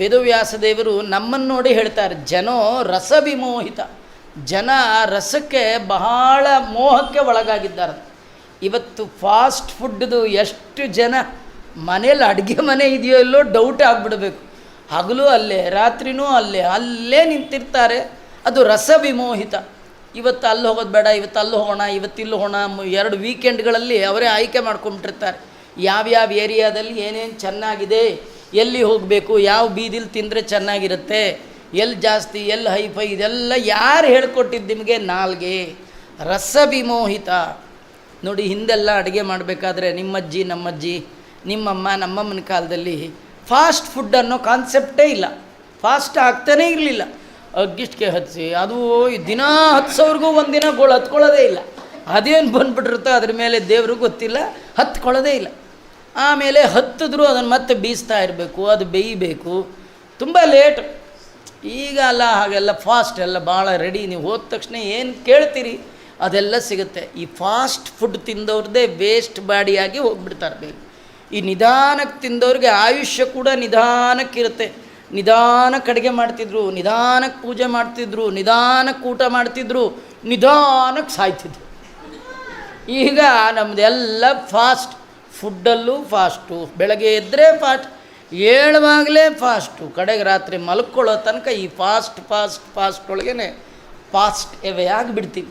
ವೇದವ್ಯಾಸ ದೇವರು ನಮ್ಮನ್ನು ನೋಡಿ ಹೇಳ್ತಾರೆ, ಜನೋ ರಸವಿಮೋಹಿತ. ಜನ ರಸಕ್ಕೆ ಬಹಳ ಮೋಹಕ್ಕೆ ಒಳಗಾಗಿದ್ದಾರೆ. ಇವತ್ತು ಫಾಸ್ಟ್ ಫುಡ್ದು ಎಷ್ಟು ಜನ ಮನೇಲಿ ಅಡುಗೆ ಮನೆ ಇದೆಯೋ ಇಲ್ಲೋ ಡೌಟ್ ಆಗಿಬಿಡಬೇಕು. ಹಗಲು ಅಲ್ಲೇ, ರಾತ್ರಿನೂ ಅಲ್ಲೇ ಅಲ್ಲೇ ನಿಂತಿರ್ತಾರೆ. ಅದು ರಸವಿಮೋಹಿತ. ಇವತ್ತು ಅಲ್ಲಿ ಹೋಗೋದು ಬೇಡ, ಇವತ್ತು ಅಲ್ಲಿ ಹೋಗೋಣ ಇವತ್ತಿಲ್ಲಿ ಹೋಗೋಣ ಎರಡು ವೀಕೆಂಡ್ಗಳಲ್ಲಿ ಅವರೇ ಆಯ್ಕೆ ಮಾಡ್ಕೊಂಬಿಟ್ಟಿರ್ತಾರೆ ಯಾವ್ಯಾವ ಏರಿಯಾದಲ್ಲಿ ಏನೇನು ಚೆನ್ನಾಗಿದೆ ಎಲ್ಲಿ ಹೋಗಬೇಕು? ಯಾವ ಬೀದಿಲಿ ತಿಂದರೆ ಚೆನ್ನಾಗಿರುತ್ತೆ? ಎಲ್ಲಿ ಜಾಸ್ತಿ ಎಲ್ಲಿ ಹೈಫೈ? ಇದೆಲ್ಲ ಯಾರು ಹೇಳ್ಕೊಟ್ಟಿದ್ದು ನಿಮಗೆ? ನಾಲ್ಗೆ. ರಸವಿಮೋಹಿತ. ನೋಡಿ, ಹಿಂದೆಲ್ಲ ಅಡುಗೆ ಮಾಡಬೇಕಾದ್ರೆ ನಿಮ್ಮಜ್ಜಿ, ನಮ್ಮಜ್ಜಿ, ನಿಮ್ಮಮ್ಮ, ನಮ್ಮಮ್ಮನ ಕಾಲದಲ್ಲಿ ಫಾಸ್ಟ್ ಫುಡ್ ಅನ್ನೋ ಕಾನ್ಸೆಪ್ಟೇ ಇಲ್ಲ. ಫಾಸ್ಟ್ ಆಗ್ತಾನೇ ಇರಲಿಲ್ಲ. ಅಗ್ಗಿಷ್ಟಿಗೆ ಹತ್ತಿಸಿ ಅದು ದಿನ ಹತ್ಸೋರ್ಗೂ ಒಂದಿನ ಗೋಳು ಹತ್ಕೊಳ್ಳೋದೇ ಇಲ್ಲ. ಅದೇನು ಬಂದ್ಬಿಟ್ಟಿರುತ್ತೋ ಅದ್ರ ಮೇಲೆ ದೇವ್ರಿಗೂ ಗೊತ್ತಿಲ್ಲ, ಹತ್ಕೊಳ್ಳೋದೇ ಇಲ್ಲ. ಆಮೇಲೆ ಹತ್ತಿದ್ರು ಅದನ್ನು ಮತ್ತೆ ಬೀಸ್ತಾ ಇರಬೇಕು, ಅದು ಬೇಯಬೇಕು. ತುಂಬ ಲೇಟ್. ಈಗ ಅಲ್ಲ, ಹಾಗೆಲ್ಲ ಫಾಸ್ಟ್ ಎಲ್ಲ ಭಾಳ ರೆಡಿ ನೀವು ಹೋದ ತಕ್ಷಣ ಏನು ಕೇಳ್ತೀರಿ? ಅದೆಲ್ಲ ಸಿಗುತ್ತೆ. ಈ ಫಾಸ್ಟ್ ಫುಡ್ ತಿಂದವ್ರದ್ದೇ ವೇಸ್ಟ್ ಬಾಡಿಯಾಗಿ ಹೋಗ್ಬಿಡ್ತಾರೆ ಬೇಗ. ಈ ನಿಧಾನಕ್ಕೆ ತಿಂದವ್ರಿಗೆ ಆಯುಷ್ಯ ಕೂಡ ನಿಧಾನಕ್ಕಿರುತ್ತೆ ನಿಧಾನಕ್ಕೆ ಅಡುಗೆ ಮಾಡ್ತಿದ್ರು ನಿಧಾನಕ್ಕೆ ಪೂಜೆ ಮಾಡ್ತಿದ್ರು ನಿಧಾನಕ್ಕೆ ಊಟ ಮಾಡ್ತಿದ್ರು ನಿಧಾನಕ್ಕೆ ಸಾಯ್ತಿದ್ರು. ಈಗ ನಮ್ಮದೆಲ್ಲ ಫಾಸ್ಟ್ ಫುಡ್ಡಲ್ಲೂ ಫಾಸ್ಟು. ಬೆಳಗ್ಗೆ ಎದ್ದರೆ ಫಾಸ್ಟ್, ಏಳುವಾಗಲೇ ಫಾಸ್ಟು. ಕಡೆಗೆ ರಾತ್ರಿ ಮಲ್ಕೊಳ್ಳೋ ತನಕ ಈ ಫಾಸ್ಟ್ ಫಾಸ್ಟ್ ಫಾಸ್ಟ್ ಒಳಗೇ ಫಾಸ್ಟ್ ಎವೆ ಆಗಿಬಿಡ್ತೀವಿ.